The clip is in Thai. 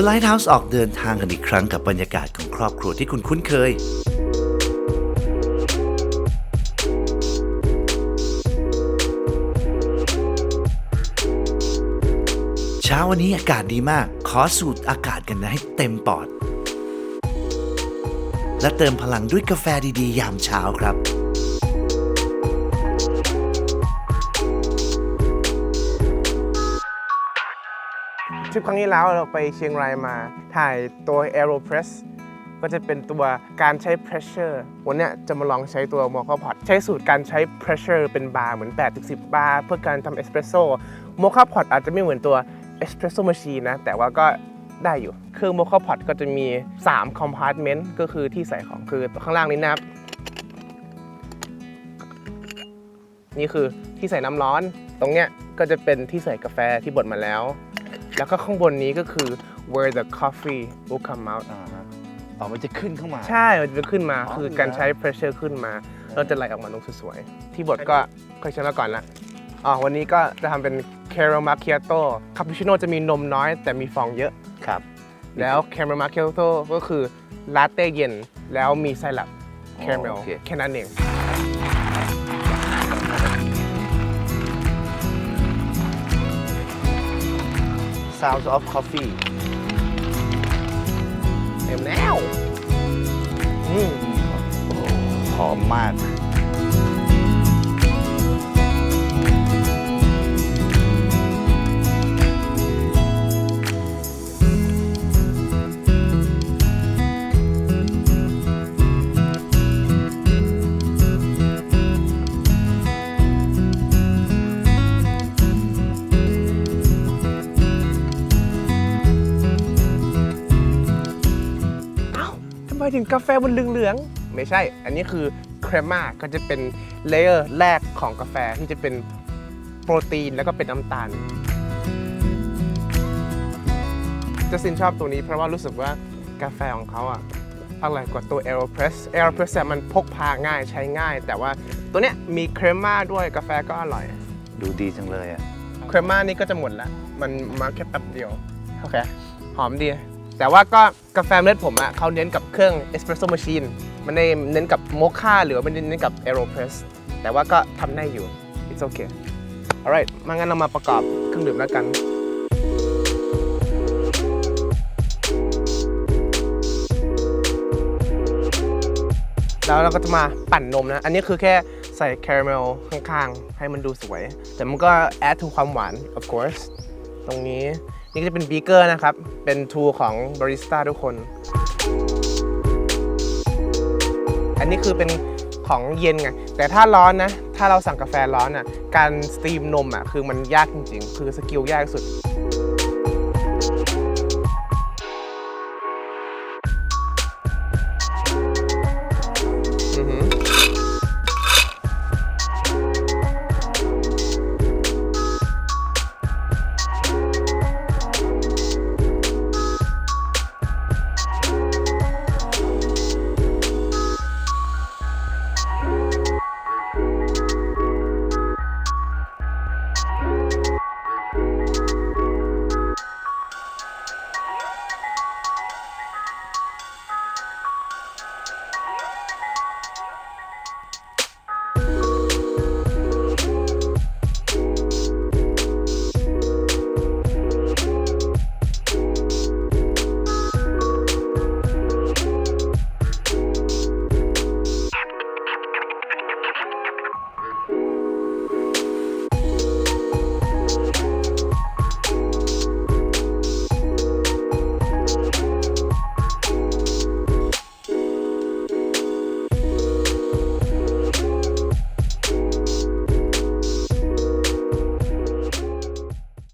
The Lighthouse ออกเดินทางกันอีกครั้งกับบรรยากาศของครอบครัวที่คุณคุ้นเคย เช้าวันนี้อากาศดีมาก ขอสูดอากาศกันนะให้เต็มปอด และเติมพลังด้วยกาแฟดีๆ ยามเช้าครับ ริปครั้งที่แล้วเราไปเชียงรายมา ถ่ายตัว AeroPress ก็จะเป็นตัวการใช้ pressure วันนี้จะมาลองใช้ตัว m o c a Pot ใช้สูตรการใช้ pressure เป็นบาร์เหมือน 8-10 บาร์เพื่อการทำเอสเปรสโซ่ m o c a Pot อาจจะไม่เหมือนตัว Espresso Machine นะ แต่ว่าก็ได้อยู่ เครื่อง m o c a Pot ก็จะมี 3 compartment ก็คือที่ใส่ของคือข้างล่างนี้นะครับ นี่คือที่ใส่น้ำร้อน ตรงเนี้ยก็จะเป็นที่ใส่กาแฟที่บดมาแล้ว แล้วก็ข้างบนนี้ก็คือ where the coffee will come out อ่าฮะอ๋อมันจะขึ้นเข้ามา ใช่มันจะขึ้นมาอ๋อคือการเหรอใช้ pressure ขึ้นมา เราจะไหลออกมาลงสวยๆ ที่บดก็เคยใช้มาก่อนละอ๋อวันนี้ก็จะทำเป็น caramel macchiato คาปูชิโน่จะมีนมน้อยแต่มีฟองเยอะ ครับ แล้ว caramel macchiato ก็คือลาเต้เย็น แล้วมีไซรัป caramel โอเค แค่นั้นเอง Sounds of Coffee เต็มแล้ว อืมหอมมาก ทำไมถึงกาแฟมันเหลืองๆไม่ใช่ อันนี้คือเครม่าก็จะเป็นเลเยอร์แรกของกาแฟที่จะเป็นโปรตีนแล้วก็เป็นน้ำตาลเจะซินชอบตัวนี้เพราะว่ารู้สึกว่ากาแฟของเขาอะอร่อยกว่าตัว Aeropress Aeropress อะมันพกพาง่ายใช้ง่าย แต่ว่าตัวเนี้ยมีเครม่าด้วยกาแฟก็อร่อย ดูดีจังเลยอะ เครม่านี่ก็จะหมดแล้วมันมาแค่แป๊บเดียว โอเค หอมดี แต่ว่าก็กาแฟเม็ดผมอะเขาเน้นกับเครื่องเอสเปรสโซ่ม c ช i นมันได้เน้นกับโมค a หรือว่าไม่เน้นกับ AeroPress แต่ว่าก็ทำได้อยู่ it's okay alright มางั้นเรามาประกอบเครื่องดื่มแล้วกันแล้วเราก็จะมาปั่นนมนะ อันนี้คือแค่ใส่คาราเมลข้างๆ ให้มันดูสวย แต่มันก็ add to ความหวาน of course ตรงนี้ นี่ก็จะเป็นบีเกอร์นะครับ เป็นทูของบาริสต้าทุกคน อันนี้คือเป็นของเย็นไง แต่ถ้าร้อนนะ ถ้าเราสั่งกาแฟร้อนอะ การสตรีมนมอะ คือมันยากจริงๆ คือสกิลยากสุด